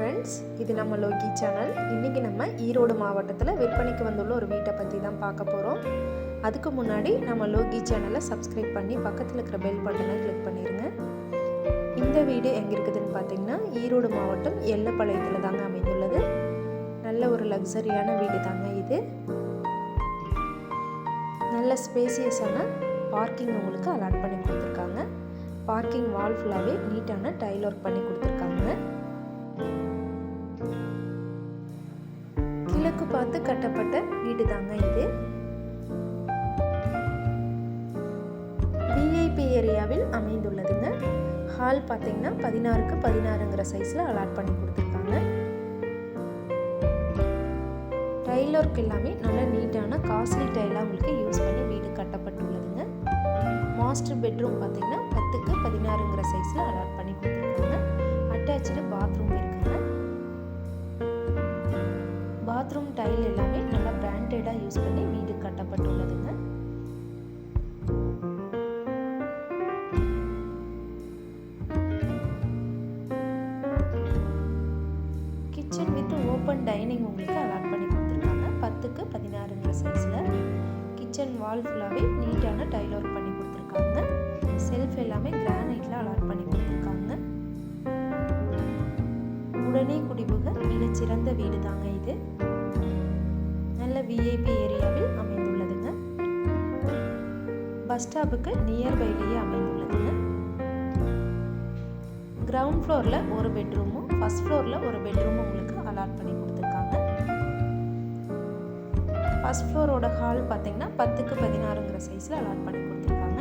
Friends இது நம்ம Loki channel இன்றைக்கி நம்ம ஈரோடு மாவட்டத்தில் விற்பனைக்கு வந்துள்ள ஒரு வீட்டை பற்றி தான் பார்க்க போகிறோம் அதுக்கு முன்னாடி நம்ம லோகி சேனலை சப்ஸ்கிரைப் பண்ணி பக்கத்தில் இருக்கிற பெல் பட்டனை கிளிக் பண்ணிடுங்க இந்த வீடு எங்கே இருக்குதுன்னு பார்த்தீங்கன்னா ஈரோடு மாவட்டம் எல்லப்பாளையத்தில் தாங்க அமைந்துள்ளது. நல்ல ஒரு லக்ஸரியான வீடு தாங்க இது. நல்ல ஸ்பேசியஸான பார்க்கிங் உங்களுக்கு அலாட் பண்ணி கொடுத்துருக்காங்க. பார்க்கிங் வால் ஃபுல்லாகவே நீட்டான டைல் ஒர்க் பண்ணி கொடுத்துருக்காங்க. பார்த்து கட்டப்பட்ட வீடு தாங்க இது விஐபி ஏரியாவில் அமைந்துள்ளதுங்க. ஹால் பார்த்தீங்கன்னா பதினாறுக்கு பதினாறுங்கிற சைஸில் அலாட் பண்ணி கொடுத்துருக்காங்க. டைல் ஒர்க் எல்லாமே நல்ல நீட்டான காஸ்ட்லி டைலாக உங்களுக்கு யூஸ் பண்ணி வீடு கட்டப்பட்டுள்ளதுங்க. மாஸ்டர் பெட்ரூம் பார்த்தீங்கன்னா பத்துக்கு பதினாறுங்கிற சைஸில் அலாட் பண்ணி கொடுத்துருக்காங்க. அட்டாச்சு பாத்ரூம் இருக்குது டைல் எல்லாமே நல்லா பிராண்டடாக யூஸ் பண்ணி வீடு கட்டப்பட்டுள்ளதுங்க. கிச்சன் வித் ஓப்பன் டைனிங் உங்களுக்கு அலாட் பண்ணி கொடுத்துருக்காங்க. பத்துக்கு பதினாறுங்கிற சைஸில் கிச்சன் வால் ஃபுல்லாகவே நீட்டான டைல் ஒர்க் பண்ணி கொடுத்துருக்காங்க. செல்ஃப் எல்லாமே கிரானைட்டில் அலாட் பண்ணி கொடுத்துருக்காங்க. உடனே குடிபுக மிகச்சிறந்த வீடு தாங்க இது. விஐபி ஏரியாவில் அமைந்துள்ளதுங்க. பஸ் ஸ்டாப்புக்கு நியர்பைலேயே அமைந்துள்ளதுங்க. கிரவுண்ட் ஃப்ளோரில் ஒரு பெட்ரூமும் ஃபஸ்ட் ஃப்ளோரில் ஒரு பெட்ரூமும் உங்களுக்கு அலாட் பண்ணி கொடுத்துருக்காங்க. ஃபஸ்ட் ஃப்ளோரோட ஹால் பார்த்தீங்கன்னா பத்துக்கு பதினாறுங்கிற சைஸில் அலாட் பண்ணி கொடுத்துருக்காங்க.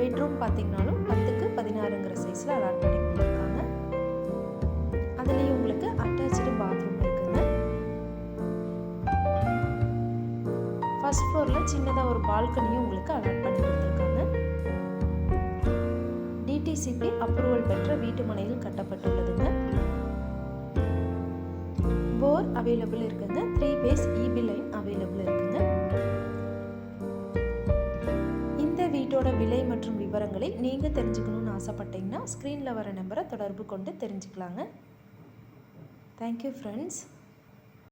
பெட்ரூம் பார்த்திங்கனாலும் பத்துக்கு பதினாறுங்கிற சைஸில் அலாட் பண்ணி கொடுத்துருக்காங்க. ஃபர்ஸ்ட் ஃப்ளோரில் சின்னதாக ஒரு பால்கனியும் உங்களுக்கு அலாட் பண்ணி கொடுத்துருக்காங்க. டிடிசிபி அப்ரூவல் பெற்ற வீட்டு மனையில் கட்டப்பட்டுள்ளதுங்க. போர் அவைலபிள் இருக்குங்க. Three phase EB line available இருக்குங்க. இந்த வீட்டோட விலை மற்றும் விவரங்களை நீங்கள் தெரிஞ்சுக்கணும்னு ஆசைப்பட்டீங்கன்னா ஸ்க்ரீனில் வர நம்பரை தொடர்பு கொண்டு தெரிஞ்சுக்கலாங்க. Thank you friends